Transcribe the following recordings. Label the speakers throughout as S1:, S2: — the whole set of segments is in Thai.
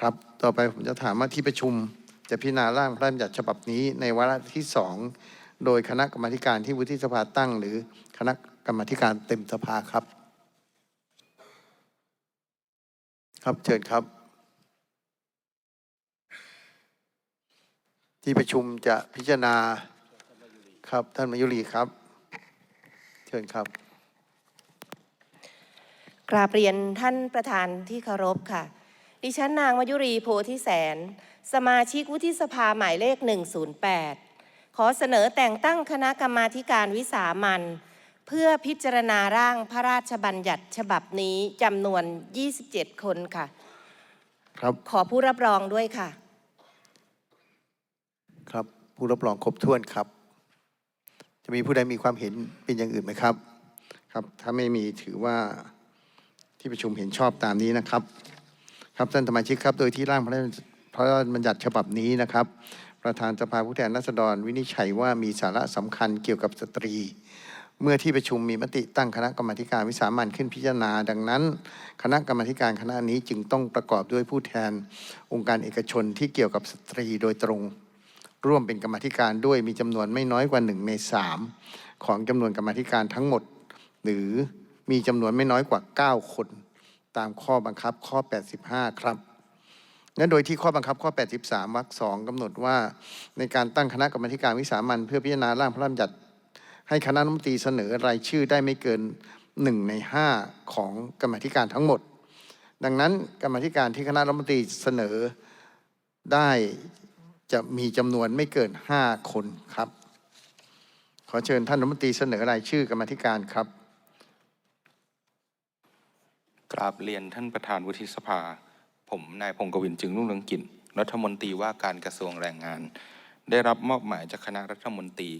S1: ครับ ต่อไปผมจะถามว่าที่ประชุม จะพิจารณาร่างพระราชบัญญัติฉบับนี้ในวาระที่สองโดยคณะกรรมการที่วุฒิสภาตั้ง หรือคณะกรรมการเต็มสภาครับ ครับเชิญครับ ที่ประชุมจะพิจารณาครับท่านมายุรีครับ เชิญครับ
S2: กราบเรียนท่านประธานที่เคารพค่ะ ดิฉันนางมายุรีโพธิแสน สมาชิกวุฒิสภาหมายเลข 108 ขอเสนอแต่งตั้งคณะกรรมาธิการวิสามันเพื่อพิจารณาร่างพระราชบัญญัติฉบับนี้จำนวน 27 คนค่ะ
S1: ครับ
S2: ขอผู้รับรองด้วยค่ะ
S1: ครับ ผู้รับรองครบถ้วนครับ จะมีผู้ใดมีความเห็นเป็นอย่างอื่นไหมครับ ครับ ถ้าไม่มีถือว่าที่ประชุมเห็นชอบตามนี้นะครับ ครับท่านสมาชิกครับ โดยที่ร่างพระราชบัญญัติฉบับนี้นะครับ ประธานสภาผู้แทนราษฎรวินิจฉัยว่ามีสาระสำคัญเกี่ยวกับสตรี เมื่อที่ประชุมมีมติตั้งคณะกรรมการวิสามันขึ้นพิจารณา ดังนั้น คณะกรรมการคณะนี้จึงต้องประกอบด้วยผู้แทนองค์การเอกชนที่เกี่ยวกับสตรีโดยตรง ร่วมเป็นกรรมธิการด้วยมีจำนวนไม่น้อยกว่าหนึ่งในสามของจำนวนกรรมธิการทั้งหมด หรือมีจำนวนไม่น้อยกว่า 9 คน ตามข้อบังคับข้อ 85 ครับและโดยที่ข้อบังคับข้อ 83 วรรคสองกำหนดว่า ในการตั้งคณะกรรมการวิสามันเพื่อพิจารณาร่างพระราชบัญญัติ ให้คณะรัฐมนตรีเสนอรายชื่อได้ไม่เกิน 1 ใน 5 ของกรรมธิการทั้งหมด ดังนั้นกรรมธิการที่คณะรัฐมนตรีเสนอได้จะมีจำนวนไม่เกิน 5 คนครับ ขอเชิญท่านรัฐมนตรีเสนอรายชื่อกรรมธิการครับ
S3: ราบเรียนท่านประธานวุฒิสภา ผมนายพงกวินจึงรุ่งเรืองกิจรัฐมนตรีว่าการกระทรวงแรงงาน ได้รับมอบหมายจากคณะรัฐมนตรี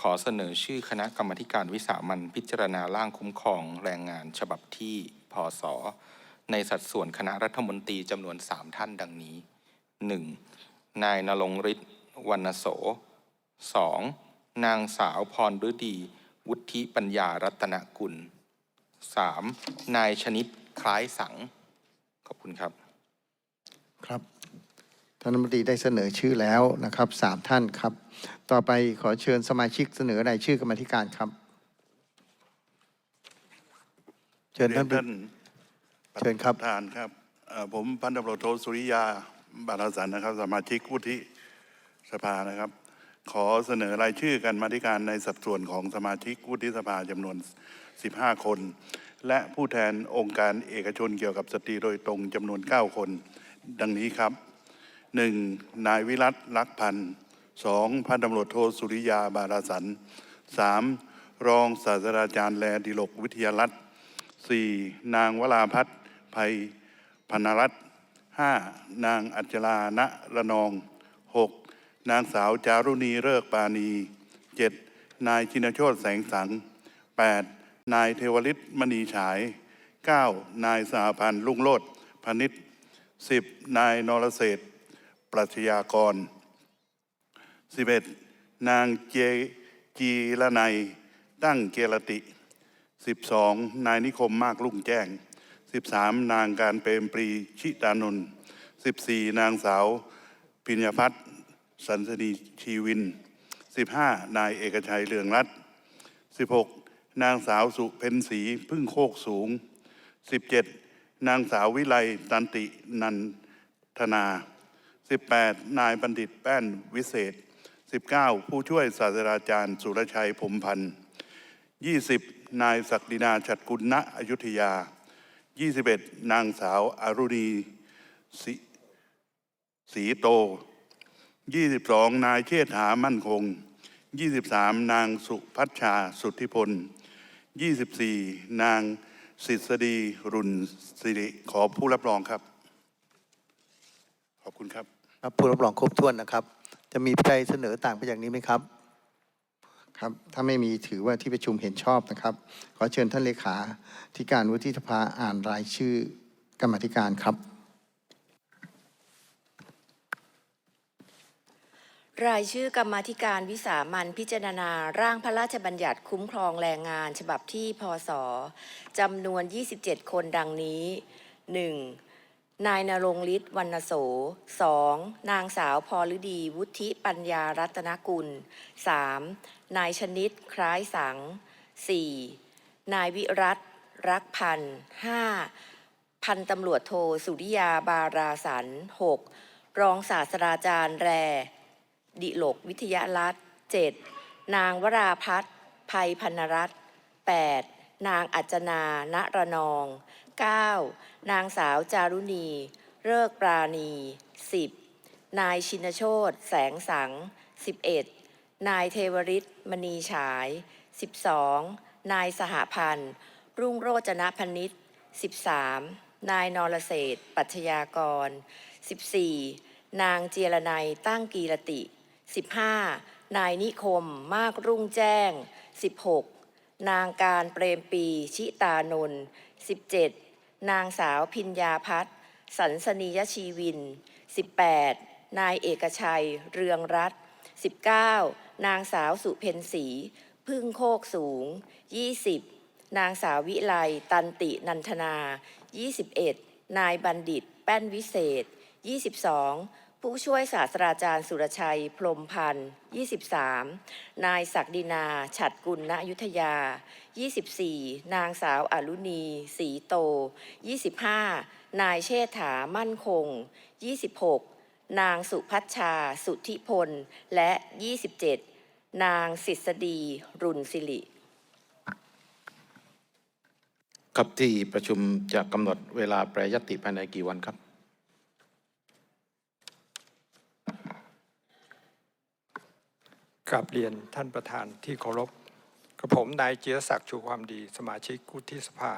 S3: ขอเสนอชื่อคณะกรรมการวิสามันพิจารณาร่างคุ้มครองแรงงาน ฉบับที่พศในสัดส่วนคณะรัฐมนตรีจำนวน 3 ท่านดังนี้ 1. นายนรงฤทธิ์วรรณโส 2. นางสาวพรฤดี วุฒิปัญญารัตนกุล 3. นายชนิด คล้ายสัง ขอบคุณครับ
S1: ครับท่านรัฐมนตรีได้เสนอชื่อแล้วนะครับสามท่านครับ ต่อไปขอเชิญสมาชิกเสนอรายชื่อกรรมาธิการครับ เชิญ
S4: เรีย
S1: ท่าน
S4: นท่าน
S1: เชิญครับ
S4: ประธานครับเอ่อผมพันตำรวจโทสุริยาบารสันนะครับ สมาชิกวุฒิสภานะครับ ขอเสนอรายชื่อกันมาธิการในสัดส่วนของสมาชิกวุฒิสภาจำนวน 15 คน และผู้แทนองค์การเอกชนเกี่ยวกับสตรีโดยตรงจำนวน 9 คน ดังนี้ครับ 1. นายวิรัตลักษณ์พันธ์ 2. พันตำรวจโทสุริยาบาราสัน 3. รองศาสตราจารย์แลดิลกวิทยารัตน์ 4. นางวราพัฒน์ภัยพนรัตน์ 5. นางอัจจราณระนอง 6. นางสาวจารุณีเลิกปานี 7. นายชินโชตแสงสัง 8. นายเทวฤทธิ์มณีฉาย 9. นายสหพันธ์ลุ่งโลดพนิษฐ์ 10. นายนรเศรษฐปรัชญากร 11. นางเจจีละไนยตั้งเกรติ 12. นายนิคมมากลุ่งแจ้ง 13. นางการเปรมปรีชิตานนท์ 14. นางสาวพิญญพัฒน์สันสนีชีวิน 15. นายเอกชัยเรืองรัตน์ 16. นางสาวสุเพ็ญศรีพึ่งโคกสูง 17. นางสาววิไลตันตินันทนา 18. นายบัณฑิตแป้นวิเศษ 19. ผู้ช่วยศาสตราจารย์สุรชัยพรมพันธ์ 20. นายศักดินาฉัตรกุลณอยุธยา 21. นางสาวอารุณีศรีศรีโต 22. นายเชษฐามั่นคง 23. นางสุพัชชาสุทธิพล 24. นางสิษฎีรุนสิริขอผู้รับรองครับ ขอบคุณครับ
S1: ครับผู้รับรองครบถ้วนนะครับ จะมีใครเสนอต่างไปจากนี้ไหมครับ ครับถ้าไม่มีถือว่าที่ประชุมเห็นชอบนะครับ ขอเชิญท่านเลขาธิการวุฒิสภาอ่านรายชื่อกรรมาธิการครับ
S2: รายชื่อกรรมาธิการวิสามันพิจารณาร่างพระราชบัญญัติคุ้มครองแรงงานฉบับที่พศจำนวน 27 คนดังนี้ 1.
S5: นายนรงฤทธิ์วรรณโสสองนางสาวพรฤดีวุฒิปัญญารัตนกุลสามนายชนิดคล้ายสังสี่นายวิรัตรักพันธ์ห้าพันตำรวจโทสุริยาบาราสันหกรองศาสตราจารย์แร ดิโลกวิทยารัตน์เจ็ดนางวราพัฒน์ภัยพันรัตน์แปดนางอัจนาณระนองเก้านางสาวจารุณี เลิกปราณีสิบนายชินโชตแสงสังสิบเอ็ดนายเทวริศมณีฉายสิบสองนายสหพันธ์ รุ่งโรจนพนิษฐ์สิบสามนายนรเศษปัชญากรสิบสี่นางเจียรนัยตั้งกีรติ 15. นายนิคม มากรุ่งแจ้ง 16. นางการเปรมปี ชิตานนท์ 17. นางสาวพิญญาพัฒน์สันสนียชีวิน 18. นายเอกชัย เรืองรัตน์ 19. นางสาวสุเพนศรีพึ่งโคกสูง 20. นางสาววิไล ตันตินันทนา 21. นายบัณฑิต แป้นวิเศษ 22 ผู้ช่วยศาสตราจารย์สุรชัย พรมพันธ์ 23 นายศักดินา ฉัดกุลณยุธยา 24 นางสาวอรุณีศรีโต 25 นายเชษฐามั่นคง 26 นางสุพัชชา สุทธิพล และ 27 นางศิษฎีรุนสิริ
S6: ครับที่ประชุมจะกำหนดเวลาแปรยติภายในกี่วันครับ
S7: กราบเรียนท่านประธานที่เคารพกระผมนายเจียศักดิ์ชูความดี สมาชิกวุฒิสภา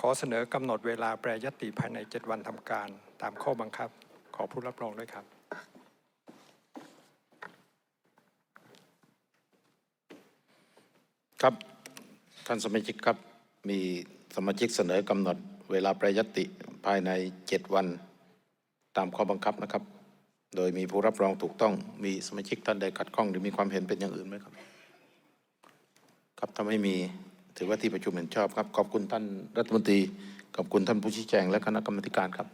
S7: ขอเสนอกำหนดเวลาแปรยติภายใน7วันทำการ ตามข้อบังคับ ขอผู้รับรองด้วยครับ
S6: ครับท่านสมาชิกครับมีสมาชิกเสนอกำหนดเวลาแปรยติภายใน 7 วันตามข้อบังคับนะครับ โดยมีผู้รับรองถูกต้อง มีสมาชิกท่านใดขัดข้องหรือมีความเห็นเป็นอย่างอื่นไหมครับ ครับถ้าไม่มีถือว่าที่ประชุมเห็นชอบครับ ขอบคุณท่านรัฐมนตรี ขอบคุณท่านผู้ชี้แจงและคณะกรรมการครับ